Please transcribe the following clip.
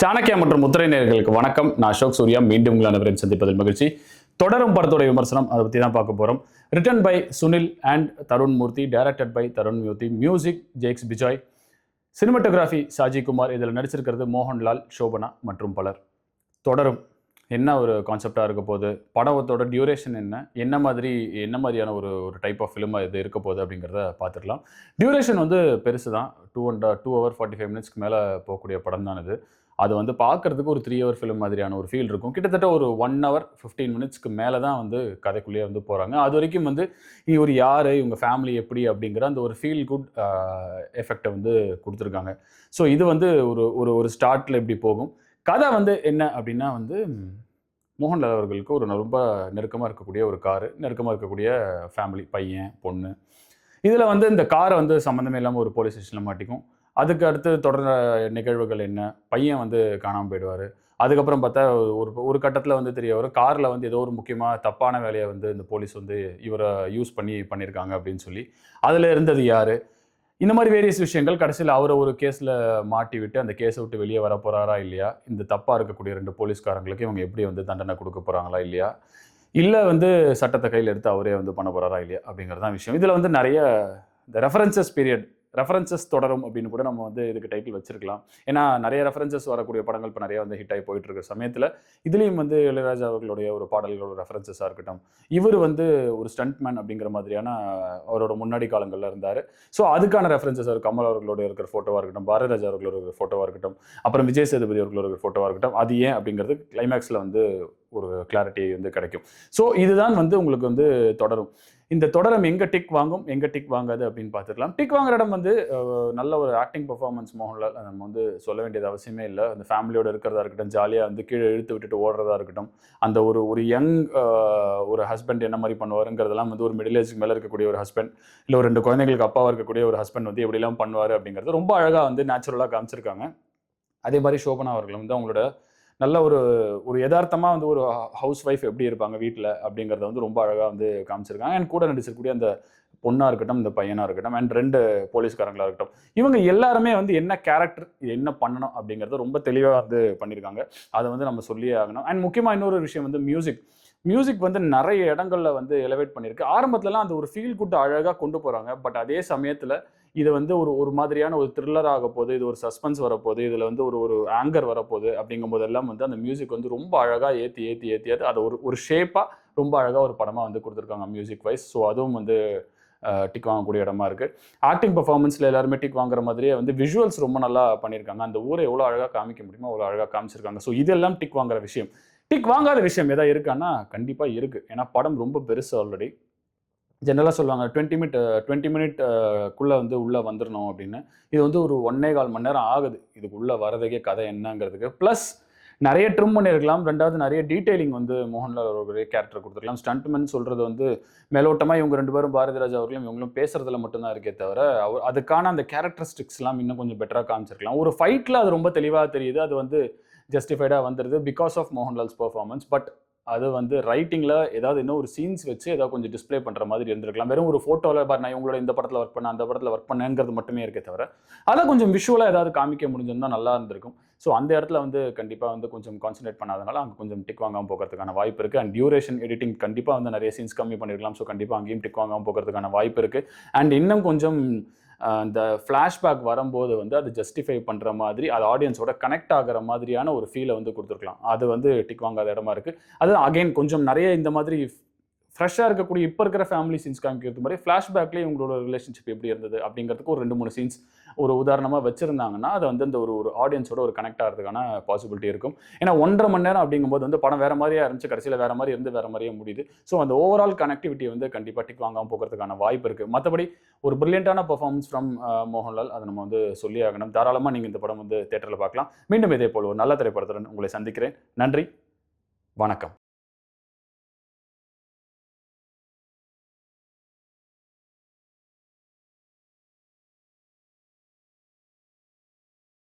சாணக்கியா மற்றும் முத்திரை நேர்களுக்கு வணக்கம். நான் அசோக் சூர்யா. மீண்டும் உங்கள் அனைவரையும் சந்திப்பதில் மகிழ்ச்சி. தொடரும் படத்தோட விமர்சனம் அதை பற்றி தான் பார்க்க போகிறோம் written by Sunil and Tharun Moorthy directed by Tharun Moorthy music Jakes Bejoy cinematography Shaji Kumar இதில் நடிச்சிருக்கிறது மோகன்லால் சோபனா மற்றும் பலர். தொடரும். என்ன ஒரு கான்செப்டாக இருக்க போகுது? படத்தோட டியூரேஷன் என்ன? என்ன மாதிரி என்ன மாதிரியான ஒரு ஒரு டைப் ஆஃப் ஃபிலிமாக இது இருக்க போகுது அப்படிங்கிறத பார்த்துக்கலாம் டியூரேஷன் வந்து பெருசு தான் two and two hour forty five மினிட்ஸ்க்கு மேலே போகக்கூடிய படம் தான் இது. அது வந்து பார்க்கறதுக்கு ஒரு த்ரீ ஹவர் ஃபிலிம் மாதிரியான ஒரு ஃபீல் இருக்கும். கிட்டத்தட்ட ஒரு ஒன் ஹவர் ஃபிஃப்டீன் மினிட்ஸ்க்கு மேலே தான் வந்து கதைக்குள்ளேயே வந்து போகிறாங்க அது வரைக்கும் வந்து இவர் யார் இவங்க ஃபேமிலி எப்படி அப்படிங்கிற அந்த ஒரு ஃபீல் குட் எஃபெக்டை வந்து கொடுத்துருக்காங்க. ஸோ இது வந்து ஒரு ஒரு ஒரு ஸ்டார்ட்டில் எப்படி போகும். கதை வந்து என்ன அப்படின்னா வந்து மோகன்லால் அவர்களுக்கு ஒரு ரொம்ப நெருக்கமாக இருக்கக்கூடிய ஒரு காரு நெருக்கமாக இருக்கக்கூடிய ஃபேமிலி பையன் பொண்ணு. இதில் வந்து இந்த காரை வந்து சம்மந்தமே இல்லாமல் ஒரு போலீஸ் ஸ்டேஷனில் மாட்டிக்கும். அதுக்கு அடுத்து தொடர்ந்த நிகழ்வுகள் என்ன? பையன் வந்து காணாமல் போயிடுவார். அதுக்கப்புறம் பார்த்தா ஒரு ஒரு கட்டத்தில் வந்து தெரிய வரும் காரில் வந்து ஏதோ ஒரு முக்கியமாக தப்பான வேலையை வந்து இந்த போலீஸ் வந்து இவரை யூஸ் பண்ணி பண்ணியிருக்காங்க அப்படின்னு சொல்லி. அதில் இருந்தது யார்? இந்த மாதிரி வேரியஸ் விஷயங்கள் கடைசியில் அவரை ஒரு கேஸில் மாட்டி விட்டு அந்த கேஸை விட்டு வெளியே வர போகிறாரா இல்லையா? இந்த தப்பாக இருக்கக்கூடிய ரெண்டு போலீஸ்காரங்களுக்கு இவங்க எப்படி வந்து தண்டனை கொடுக்க போகிறாங்களா இல்லையா? இல்லை வந்து சட்டத்தை கையில் எடுத்து அவரே வந்து பண்ண போகிறாரா இல்லையா? அப்படிங்கிறது தான் விஷயம். இதில் வந்து நிறைய இந்த ரெஃபரன்சஸ் பீரியட் ரெஃபரன்சஸ் தொடரும் அப்படின்னு கூட நம்ம வந்து இதுக்கு டைட்டில் வச்சிருக்கலாம். ஏன்னா நிறைய ரெஃபரன்சஸ் வரக்கூடிய படங்கள் இப்போ நிறைய வந்து ஹிட் ஆகி போயிட்டு இருக்க சமயத்தில் இதுலேயும் வந்து இளையராஜா அவர்களுடைய ஒரு பாடல்களோட ரெஃபரன்சஸாக இருக்கட்டும். இவர் வந்து ஒரு ஸ்டண்ட்மேன் அப்படிங்கிற மாதிரியான அவரோட முன்னாடி காலங்களில் இருந்தார். ஸோ அதுக்கான ரெஃபரன்சஸ் அவர் கமல் அவர்களோட இருக்கிற ஃபோட்டோவாக இருக்கட்டும் பாரதிராஜா அவர்களோட இருக்கிற ஃபோட்டோவாக இருக்கட்டும் அப்புறம் விஜய் சேதுபதி அவர்களோட இருக்கிற ஃபோட்டோவாக இருக்கட்டும் அது ஏன் அப்படிங்கிறது கிளைமேக்ஸில் வந்து ஒரு கிளாரிட்டி வந்து கிடைக்கும். ஸோ இதுதான் வந்து உங்களுக்கு வந்து தொடரும். இந்த தொடரம் எங்கே டிக் வாங்கும் எங்கே டிக் வாங்காது அப்படின்னு பார்த்துக்கலாம். டிக் வாங்குற இடம் வந்து நல்ல ஒரு ஆக்டிங் பர்ஃபார்மன்ஸ் மோகன்லால் நம்ம வந்து சொல்ல வேண்டியது அவசியமே இல்லை. அந்த ஃபேமிலியோட இருக்கிறதா இருக்கட்டும் ஜாலியாக வந்து கீழே இழுத்து விட்டுட்டு ஓடுறதா இருக்கட்டும் அந்த ஒரு ஒரு யங் ஒரு ஹஸ்பண்ட் என்ன மாதிரி பண்ணுவாருங்கிறதெல்லாம் வந்து ஒரு மிடில் ஏஜ்க்கு மேலே இருக்கக்கூடிய ஒரு ஹஸ்பண்ட் இல்லை ஒரு ரெண்டு குழந்தைங்களுக்கு அப்பாவாக இருக்கக்கூடிய ஒரு ஹஸ்பண்ட் வந்து எப்படிலாம் பண்ணுவார் அப்படிங்கிறது ரொம்ப அழகாக வந்து நேச்சுரலாக காமிச்சிருக்காங்க. அதே மாதிரி சோபனா அவர்கள் வந்து அவங்களோட நல்ல ஒரு ஒரு யதார்த்தமாக வந்து ஒரு ஹவுஸ் ஒய்ஃப் எப்படி இருப்பாங்க வீட்டில் அப்படிங்கிறத வந்து ரொம்ப அழகாக வந்து காமிச்சிருக்காங்க. அண்ட் கூட நடிச்சிருக்கக்கூடிய அந்த பொண்ணாக இருக்கட்டும் இந்த பையனாக இருக்கட்டும் அண்ட் ரெண்டு போலீஸ்காரங்களாக இருக்கட்டும் இவங்க எல்லாருமே வந்து என்ன கேரக்டர் என்ன பண்ணணும் அப்படிங்கிறத ரொம்ப தெளிவாக வந்து பண்ணியிருக்காங்க அதை வந்து நம்ம சொல்லியே ஆகணும். அண்ட் முக்கியமாக இன்னொரு விஷயம் வந்து மியூசிக் மியூசிக் வந்து நிறைய இடங்கள்ல வந்து எலவேட் பண்ணியிருக்கு. ஆரம்பத்துலலாம் அந்த ஒரு ஃபீல் குட் அழகாக கொண்டு போகிறாங்க பட் அதே சமயத்தில் இது வந்து ஒரு ஒரு மாதிரியான ஒரு த்ரில்லர் ஆக போகுது இது ஒரு சஸ்பென்ஸ் வரப்போகுது இதில் வந்து ஒரு ஒரு ஆங்கர் வரப்போகுது அப்படிங்கும் போதெல்லாம் வந்து அந்த மியூசிக் வந்து ரொம்ப அழகாக ஏற்றி ஏற்றி ஏற்றி ஏற்றி அதை ஒரு ஒரு ஷேப்பாக ரொம்ப அழகாக ஒரு படமாக வந்து கொடுத்துருக்காங்க மியூசிக் வைஸ் ஸோ அதுவும் வந்து டிக் வாங்கக்கூடிய இடமா இருக்குது ஆக்டிங் பர்ஃபார்மன்ஸில் எல்லாருமே டிக் வாங்குற மாதிரியே வந்து விஷுவல்ஸ் ரொம்ப நல்லா பண்ணியிருக்காங்க. அந்த ஊரை எவ்வளோ அழகாக காமிக்க முடியுமோ அவ்வளோ அழகாக காமிச்சிருக்காங்க. ஸோ இதெல்லாம் டிக் வாங்குற விஷயம். டிக் வாங்காத விஷயம் எதாவது இருக்கான்னா கண்டிப்பாக இருக்குது ஏன்னா படம் ரொம்ப பெருசு ஆல்ரெடி ஜென்ரலாக சொல்லுவாங்க டுவெண்ட்டி மினிட் டுவெண்ட்டி மினிட் குள்ளே வந்து உள்ளே வந்துடணும் அப்படின்னு. இது வந்து ஒரு ஒன்னே கால் மணி நேரம் ஆகுது. இதுக்குள்ளே வரதுக்கே கதை என்னங்கிறதுக்கு. ப்ளஸ் நிறைய ட்ரிம் பண்ணியிருக்கலாம். ரெண்டாவது நிறைய டீட்டெயிலிங் வந்து மோகன்லால் அவர்களுடைய கேரக்டர் கொடுத்துருக்கலாம். ஸ்டண்ட்மென் சொல்கிறது வந்து மேலோட்டமாக இவங்க ரெண்டு பேரும் பாரதிராஜா அவர்களும் இவங்களும் பேசுறதுல மட்டும்தான் இருக்கே தவிர அவர் அதுக்கான அந்த கேரக்டரிஸ்டிக்ஸ்லாம் இன்னும் கொஞ்சம் பெட்டராக காமிச்சிருக்கலாம். ஒரு ஃபைட்டில் அது ரொம்ப தெளிவாக தெரியுது. அது வந்து ஜஸ்டிஃபைடாக வந்துடுது because of Mohanlal's performance but அது வந்து ரைட்டிங்கில் ஏதாவது இன்னும் ஒரு சீன்ஸ் வச்சு ஏதாவது கொஞ்சம் டிஸ்ப்ளே பண்ணுற மாதிரி இருந்திருக்கலாம். வெறும் ஒரு ஃபோட்டோவில் பார் நான் உங்களோட இந்த படத்தில் ஒர்க் பண்ணேன் அந்த படத்தில் ஒர்க் பண்ணேங்கிறது மட்டுமே இருக்கே தவிர அதை கொஞ்சம் விஷுவலாக ஏதாவது காமிக்க முடிஞ்சுன்னா நல்லா இருந்திருக்கும். ஸோ அந்த இடத்துல வந்து கண்டிப்பாக வந்து கொஞ்சம் கான்சன்ட்ரேட் பண்ணாதனால அங்கே கொஞ்சம் டிக் வாங்காமல் போகிறதுக்கான வாய்ப்பு இருக்குது அண்ட் டியூரேஷன் எடிட்டிங் கண்டிப்பாக வந்து நிறைய சீன்ஸ் கம்மி பண்ணிருக்கலாம். ஸோ கண்டிப்பாக அங்கேயும் டிக் வாங்காமல் போகிறதுக்கான வாய்ப்பு இருக்குது அண்ட் இன்னும் கொஞ்சம் அந்த ஃப்ளாஷ்பேக் வரும்போது வந்து அது ஜஸ்டிஃபை பண்ணுற மாதிரி அது ஆடியன்ஸோட கனெக்ட் ஆகிற மாதிரியான ஒரு ஃபீலை வந்து கொடுத்துருக்கலாம். அது வந்து டிக் வாங்காத இடமா இருக்குது அது அகைன் கொஞ்சம் நிறைய இந்த மாதிரி ஃப்ரெஷ்ஷாக இருக்கக்கூடிய இப்போ இருக்கிற ஃபேமிலி சீன்ஸ் காமிக்கிறது மாதிரி ஃப்ளாஷ்பேக்லேயே உங்களோட ரிலேஷன்ஷிப் எப்படி இருந்தது அப்படிங்கிறதுக்கு ஒரு ரெண்டு மூணு சீன்ஸ் ஒரு உதாரணமாக வச்சுருந்தாங்கன்னா அது வந்து அந்த ஒரு ஒரு ஆடியன்ஸோட ஒரு கனெக்ட் ஆகிறதுக்கான பாசிபிலிட்டி இருக்கும். ஏன்னா ஒன்றரை மணி நேரம் அப்படிங்கும்போது வந்து படம் வேறு மாதிரியா இருந்துச்சு கடைசியில் வேறு மாதிரி இருந்து வேறு மாதிரியே முடியுது. ஸோ அந்த ஓவரால் கனெக்டிவிட்டி வந்து கண்டிப்பாக டிக் வாங்காமல் போகிறதுக்கான வாய்ப்பு இருக்குது மற்றபடி ஒரு பிரில்லியண்டான பர்ஃபார்மன்ஸ் ஃப்ரம் மோகன்லால் அதை நம்ம வந்து சொல்லி ஆகணும். தாராளமாக நீங்கள் இந்த படம் வந்து தேட்டரில் பார்க்கலாம். மீண்டும் இதே போல் ஒரு நல்ல திரைப்படத்துடன் உங்களை சந்திக்கிறேன். நன்றி. வணக்கம்.